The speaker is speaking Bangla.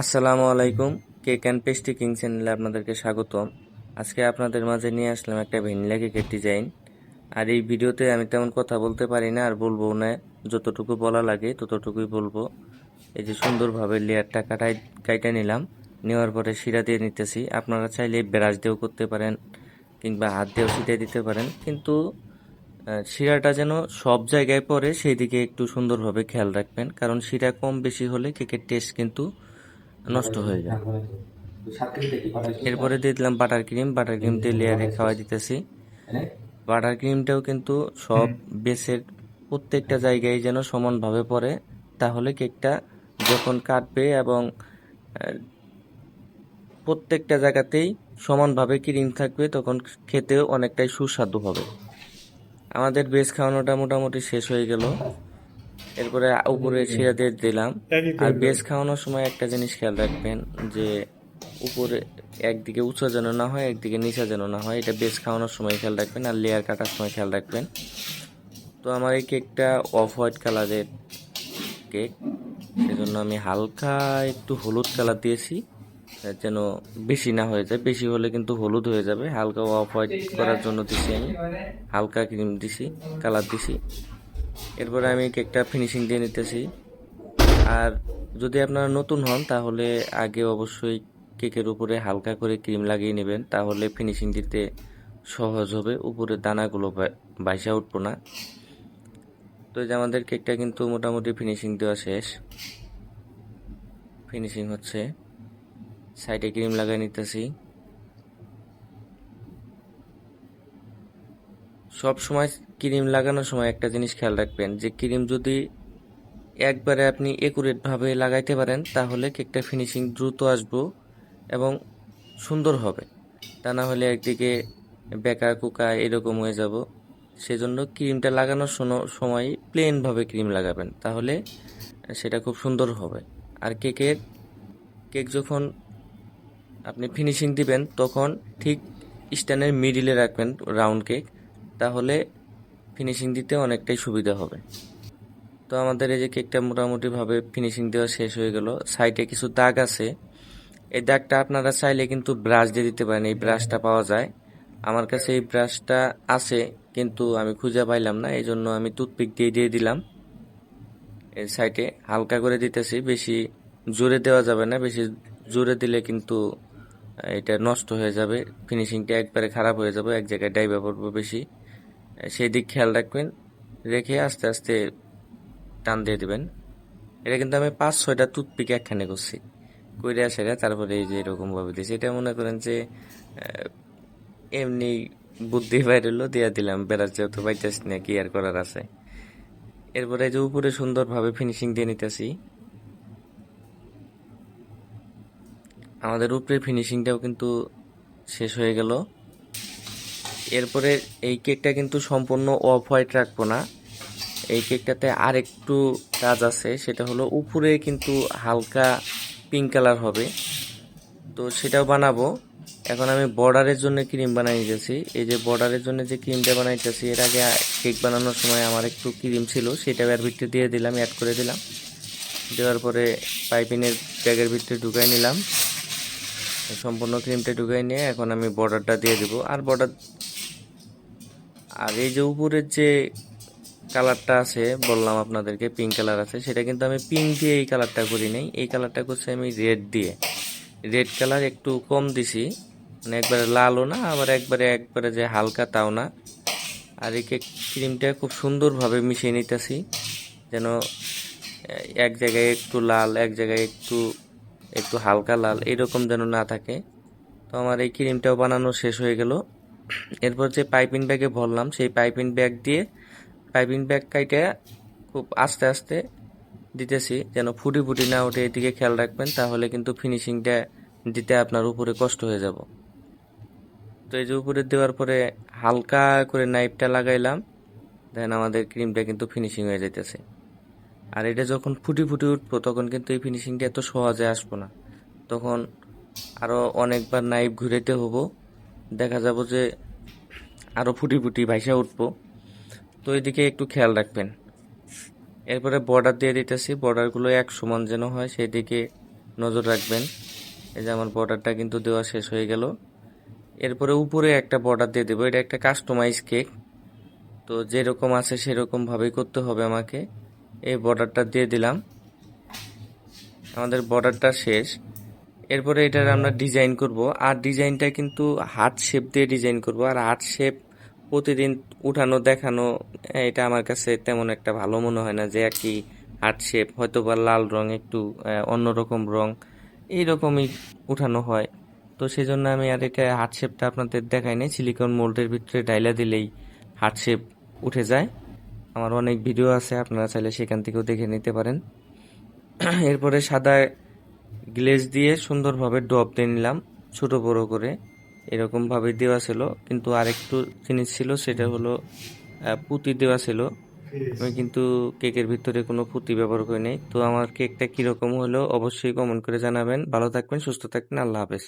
আসসালামু আলাইকুম কেক অ্যান্ড পেস্ট্রি কিং চ্যানেলে আপনাদেরকে স্বাগতম। আজকে আপনাদের মাঝে নিয়ে আসলাম একটা ভ্যানিলা কেকের ডিজাইন। আর এই ভিডিওতে আমি তেমন কথা বলতে পারি না, আর বলব না। যতটুকু বলা লাগে ততটুকুই বলব। এই যে সুন্দরভাবে লেয়ারটা কাটাই, কাইটা নিলাম। নেওয়ার পরে শিরা দিয়ে নিতেছি। আপনারা চাইলে ব্রাশ দিয়েও করতে পারেন, কিংবা হাত দিয়েও ছিটিয়ে দিতে পারেন। কিন্তু শিরাটা যেন সব জায়গায় পড়ে সেই দিকে একটু সুন্দরভাবে খেয়াল রাখবেন। কারণ শিরা কম বেশি হলে কেকের টেস্ট কিন্তু নষ্ট হয়ে যায়। এরপরে দিয়ে দিলাম বাটার ক্রিম বাটার ক্রিম দিয়ে লেয়ারে খাওয়াই দিতেছি। বাটার ক্রিমটাও কিন্তু সব বেসের প্রত্যেকটা জায়গায় যেন সমানভাবে পড়ে তাহলে কেকটা যখন কাটবে এবং প্রত্যেকটা জায়গাতেই সমানভাবে ক্রিম থাকবে তখন খেতেও অনেকটাই সুস্বাদু হবে। আমাদের বেস খাওয়ানোটা মোটামুটি শেষ হয়ে গেল। এরপরে উপরে শিরা দিয়ে দিলাম। আর বেস খাওয়ানোর সময় একটা জিনিস খেয়াল রাখবেন যে উপরে একদিকে উঁচু যেন না হয় একদিকে নিচা যেন না হয় এটা বেস খাওয়ানোর সময় খেয়াল রাখবেন আর লেয়ার কাটার সময় খেয়াল রাখবেন। তো আমার এই কেকটা অফ হোয়াইট কালারের কেক সেজন্য আমি হালকা একটু হলুদ কালার দিয়েছি যেন বেশি না হয়ে যায়। বেশি হলে কিন্তু হলুদ হয়ে যাবে। হালকা অফ হোয়াইট করার জন্য দিছি আমি। হালকা ক্রিম দিছি কালার দিছি। এরপরে আমি কেকটা ফিনিশিং দিয়ে নিতেছি। আর যদি আপনারা নতুন হন, তাহলে আগে অবশ্যই কেকের উপরে হালকা করে ক্রিম লাগিয়ে নেবেন, তাহলে ফিনিশিং দিতে সহজ হবে। উপরে দানাগুলো বাইসা উঠবো না। তো এই যে আমাদের কেকটা কিন্তু মোটামুটি ফিনিশিং দেওয়া শেষ। ফিনিশিং হচ্ছে। সাইডে ক্রিম লাগিয়ে নিতেছি। সব সময় ক্রিম লাগানোর সময় একটা জিনিস খেয়াল রাখবেন যে ক্রিম যদি একবারে আপনি একুরেট ভাবে লাগাইতে পারেন, তাহলে কেকটা ফিনিশিং দ্রুত আসব এবং সুন্দর হবে। তা না হলে একদিকে বেকা কুকা এরকম হয়ে যাব। সেজন্য ক্রিমটা লাগানোর সময় প্লেন ভাবে ক্রিম লাগাবেন, তাহলে সেটা খুব সুন্দর হবে। আর কেকের, কেক যখন আপনি ফিনিশিং দিবেন, তখন ঠিক স্ট্যান্ডের মিডিলে রাখবেন রাউন্ড কেক তাহলে ফিনিশিং দিতে অনেকটাই সুবিধা হবে। তো আমাদের এই যে কেকটা মোটামুটিভাবে ফিনিশিং দেওয়া শেষ হয়ে গেল। সাইডে কিছু দাগ আছে। এই দাগটা আপনারা চাইলে কিন্তু ব্রাশ দিয়ে দিতে পারেন। এই ব্রাশটা পাওয়া যায়। আমার কাছে এই ব্রাশটা আছে, কিন্তু আমি খুঁজে পাইলাম না। এই জন্য আমি টুথপিক দিয়ে দিয়ে দিলাম। এই সাইডে হালকা করে দিতেছি। বেশি জোরে দেওয়া যাবে না। বেশি জোরে দিলে কিন্তু এটা নষ্ট হয়ে যাবে। ফিনিশিংটা একবারে খারাপ হয়ে যাবে। এক জায়গায় ডাইবা পড়বে বেশি। সেই দিক খেয়াল রাখবেন, রেখে আস্তে আস্তে টান দিয়ে দিবেন। এটা কিন্তু আমি পাঁচ, ছয়টা টুথপিক একখানে করছি। কইরে আসে তারপরে এই যে এরকমভাবে দিয়েছি। এটা মনে করেন যে এমনি বুদ্ধি বাইরে হলো দিয়া দিলাম, বেড়ার যেহেতু পাইতেছি না, কি আর করার আছে। এরপরে যে উপরে সুন্দরভাবে ফিনিশিং দিয়ে নিতেছি। আমাদের উপরে ফিনিশিংটাও কিন্তু শেষ হয়ে গেল। এরপরে এই কেকটা কিন্তু সম্পূর্ণ অফ হোয়াইট রাখব না। এই কেকটাতে আর একটু কাজ আছে, সেটা হলো উপরে কিন্তু হালকা পিঙ্ক কালার হবে। তো সেটাও বানাবো। এখন আমি বর্ডারের জন্য ক্রিম বানাই নিতেছি। এই যে বর্ডারের জন্য যে ক্রিমটা বানাইতেছি, এর আগে কেক বানানোর সময় আমার একটু ক্রিম ছিল, সেটা এর ভিতরে দিয়ে দিলাম অ্যাড করে দিলাম। দেওয়ার পরে পাইপিনের ব্যাগের ভিতরে ঢুকাই নিলাম। সম্পূর্ণ ক্রিমটা ঢুকাই নিয়ে এখন আমি বর্ডারটা দিয়ে দেবো। আর বর্ডার আর এই যে উপরের যে কালারটা আছে, বললাম আপনাদেরকে পিঙ্ক কালার আছে, সেটা কিন্তু আমি পিঙ্ক দিয়ে এই কালারটা করি নাই। এই কালারটা করছি আমি রেড দিয়ে। রেড কালার একটু কম দিছি মানে একবারে লালও না, আবার একবারে একবারে যে হালকা তাও না। আর এই ক্রিমটা খুব সুন্দরভাবে মিশিয়ে নিতেছি, যেন এক জায়গায় একটু লাল, এক জায়গায় একটু একটু হালকা লাল, এরকম যেন না থাকে। তো আমার এই ক্রিমটাও বানানো শেষ হয়ে গেল। এরপর যে পাইপিং ব্যাগে ভরলাম, সেই পাইপিং ব্যাগ দিয়ে পাইপিং ব্যাগ কাইটে খুব আস্তে আস্তে দিতেছি, যেন ফুটি ফুটি না ওঠে। এদিকে খেয়াল রাখবেন, তাহলে কিন্তু ফিনিশিংটা দিতে আপনার উপরে কষ্ট হয়ে যাব। তো এই যে উপরে দেওয়ার পরে হালকা করে নাইফটা লাগাইলাম, দেন আমাদের ক্রিমটা কিন্তু ফিনিশিং হয়ে যাইতেছে। আর এটা যখন ফুটি ফুটি উঠবো, তখন কিন্তু এই ফিনিশিংটা এত সহজে আসব না। তখন আরও অনেকবার নাইফ ঘুরাইতে হব। দেখা যাব যে আরও ফুটি ফুটি ভাইসা উঠবো। তো এদিকে একটু খেয়াল রাখবেন। এরপরে বর্ডার দিয়ে দিতেছি। বর্ডারগুলো এক সমান যেন হয়, সেদিকে নজর রাখবেন। এই যে আমার বর্ডারটা কিন্তু দেওয়া শেষ হয়ে গেল। এরপরে উপরে একটা বর্ডার দিয়ে দেবো। এটা একটা কাস্টমাইজ কেক তো যেরকম আছে সেরকম ভাবেই করতে হবে আমাকে। এই বর্ডারটা দিয়ে দিলাম। আমাদের বর্ডারটা শেষ। এরপরে এটার আমরা ডিজাইন করব। আর ডিজাইনটা কিন্তু হার্ট শেপ দিয়ে ডিজাইন করব। আর হার্ট শেপ প্রতিদিন উঠানো দেখানো এটা আমার কাছে তেমন একটা ভালো মনে হয় না যে একই হার্ট শেপ হয়তো বা লাল রং একটু অন্যরকম রং এইরকমই উঠানো হয়। তো সেই জন্য আমি আর এটা হার্ট শেপটা আপনাদের দেখাই নাই। সিলিকন মোল্ডের ভিতরে ডাইলা দিলেই হার্ট শেপ উঠে যায়। আমার অনেক ভিডিও আছে আপনারা চাইলে সেখান থেকেও দেখে নিতে পারেন। এরপরে সাদা গ্লেজ দিয়ে সুন্দরভাবে ডব দিয়ে নিলাম, ছোট বড় করে। এরকমভাবে দেওয়া ছিল, কিন্তু আরেকটু জিনিস ছিল, সেটা হলো পুঁতি দেওয়া ছিল। আমি কিন্তু কেকের ভিতরে কোনো পুঁতি ব্যবহার করি নাই। তো আমার কেকটা কীরকম হলো অবশ্যই কমেন্ট করে জানাবেন। ভালো থাকবেন, সুস্থ থাকবেন, আল্লাহ হাফেজ।